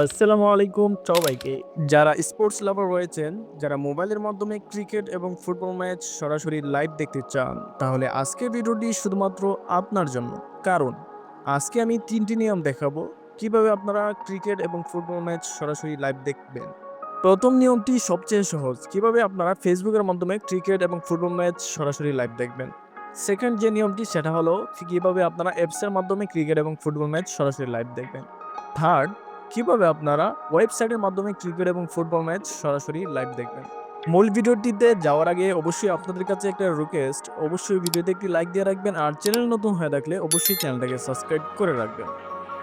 আসসালামু আলাইকুম সবাইকে। যারা স্পোর্টস লাভার রয়েছেন, যারা মোবাইলের মাধ্যমে ক্রিকেট এবং ফুটবল ম্যাচ সরাসরি লাইভ দেখতে চান, তাহলে আজকের ভিডিওটি শুধুমাত্র আপনার জন্য। কারণ, আজকে আমি তিনটি নিয়ম দেখাবো, কীভাবে আপনারা ক্রিকেট এবং ফুটবল ম্যাচ সরাসরি লাইভ দেখবেন। প্রথম নিয়মটি সবচেয়ে সহজ, কীভাবে আপনারা ফেসবুকের মাধ্যমে ক্রিকেট এবং ফুটবল ম্যাচ সরাসরি লাইভ দেখবেন। সেকেন্ড যে নিয়মটি, সেটা হলো, কীভাবে আপনারা অ্যাপসের মাধ্যমে ক্রিকেট এবং ফুটবল ম্যাচ সরাসরি লাইভ দেখবেন। থার্ড কীভাবে আপনারা ওয়েবসাইটের মাধ্যমে ক্রিকেট এবং ফুটবল ম্যাচ সরাসরি লাইভ দেখবেন? মূল ভিডিওটিতে যাওয়ার আগে অবশ্যই আপনাদের কাছে একটা রিকোয়েস্ট অবশ্যই ভিডিওতে একটি লাইক দিয়ে রাখবেন আর চ্যানেল নতুন হয়ে থাকলে অবশ্যই চ্যানেলটাকে সাবস্ক্রাইব করে রাখবেন।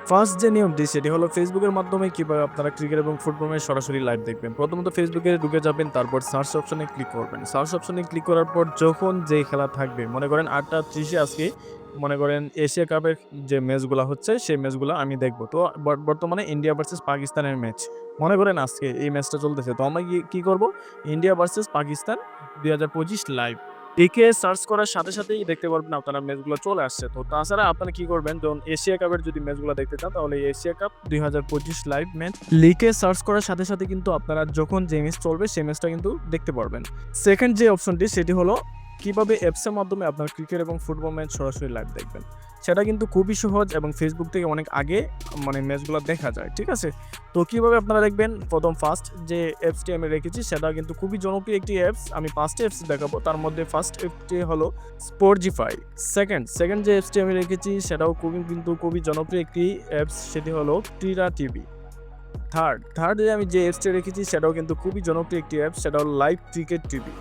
ফার্স্ট যে নিয়মটি, সেটি হলো ফেসবুকের মাধ্যমে কীভাবে আপনারা ক্রিকেট এবং ফুটবল ম্যাচ সরাসরি লাইভ দেখবেন? প্রথমত ফেসবুকে ঢুকে যাবেন, তারপর সার্চ অপশনে ক্লিক করবেন। সার্চ অপশনে ক্লিক করার পর যখন যে খেলা থাকবে, মনে করেন আটটা ত্রিশে আজকে মনে করেন এশিয়া কাপের যে ম্যাচগুলো হচ্ছে, সেই ম্যাচগুলো আমি দেখব। তো বর্তমানে ইন্ডিয়া ভার্সেস পাকিস্তানের ম্যাচ। মনে করেন আজকে এই ম্যাচটা চলতেছে। তো আমরা কি- করব? ইন্ডিয়া ভার্সেস পাকিস্তান দুই হাজার পঁচিশ লাইভ একে সার্চ করার সাথে সাথেই দেখতে পারবেন আপনারা ম্যাচগুলো চলে আসছে। তো তাছাড়া আপনারা কি করবেন? যখন এশিয়া কাপের যদি ম্যাচগুলো দেখতে চান, তাহলে এশিয়া কাপ দুই হাজার পঁচিশ লাইভ ম্যাচ লিকে সার্চ করার সাথে সাথে কিন্তু আপনারা যখন যে ম্যাচ চলবে, সেই ম্যাচটা কিন্তু দেখতে পারবেন। সেকেন্ড যে অপশনটি সেটি হলো কীভাবে অ্যাপসের মাধ্যমে আপনার ক্রিকেট এবং ফুটবল ম্যাচ সরাসরি লাইভ দেখবেন? সেটা কিন্তু খুবই সহজ এবং ফেসবুক থেকে অনেক আগে মানে ম্যাচগুলো দেখা যায়, ঠিক আছে? তো কীভাবে আপনারা দেখবেন? প্রথম ফার্স্ট যে অ্যাপসটি আমি রেখেছি, সেটা কিন্তু খুবই জনপ্রিয় একটি অ্যাপস আমি পাঁচটি অ্যাপস দেখাবো, তার মধ্যে ফার্স্ট অ্যাপটি হলো স্পোর্টজিফাই সেকেন্ড সেকেন্ড যে অ্যাপসটি আমি রেখেছি, সেটাও খুবই কিন্তু খুবই জনপ্রিয় একটি অ্যাপস সেটি হলো ক্রীড়া টিভি থার্ড থার্ড আমি যে অ্যাপসটি রেখেছি, সেটাও কিন্তু খুবই জনপ্রিয় একটি অ্যাপস সেটা হলো live cricket TV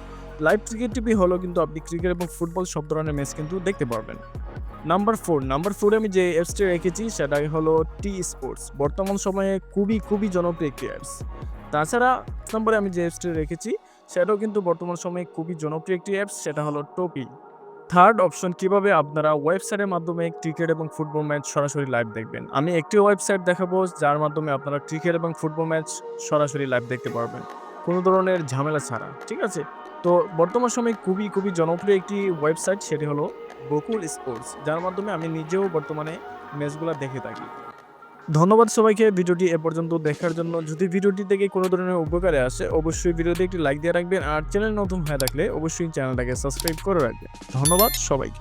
live cricket TV হলো কিন্তু আপনি ক্রিকেট এবং ফুটবল সব ধরনের ম্যাচ কিন্তু দেখতে পারবেন। নাম্বার ফোর নাম্বার ফোরে আমি যে অ্যাপসটি রেখেছি, সেটাই হলো টি স্পোর্টস বর্তমান সময়ে খুবই খুবই জনপ্রিয় একটি অ্যাপস তাছাড়া নম্বরে আমি যে অ্যাপসটি রেখেছি, সেটাও কিন্তু বর্তমান সময়ে খুবই জনপ্রিয় একটি অ্যাপস সেটা হলো টোপি থার্ড অপশন কীভাবে আপনারা ওয়েবসাইটের মাধ্যমে ক্রিকেট এবং ফুটবল ম্যাচ সরাসরি লাইভ দেখবেন? আমি একটি ওয়েবসাইট দেখাবো, যার মাধ্যমে আপনারা ক্রিকেট এবং ফুটবল ম্যাচ সরাসরি লাইভ দেখতে পারবেন। কোনো ধরনের ঝামেলা ছাড়া, ঠিক আছে? তো বর্তমান সময়ে খুবই খুবই জনপ্রিয় একটি ওয়েবসাইট সেটি হলো বকুল স্পোর্টস যার মাধ্যমে আমি নিজেও বর্তমানে ম্যাচগুলো দেখে থাকি। ধন্যবাদ সবাইকে ভিডিওটি এ পর্যন্ত দেখার জন্য। যদি ভিডিওটি থেকে কোনো ধরনের উপকারে আসে, অবশ্যই ভিডিওতে একটি লাইক দিয়ে রাখবেন। আর চ্যানেল নতুন হয়ে থাকলে অবশ্যই চ্যানেলটাকে সাবস্ক্রাইব করে রাখবেন। ধন্যবাদ সবাইকে।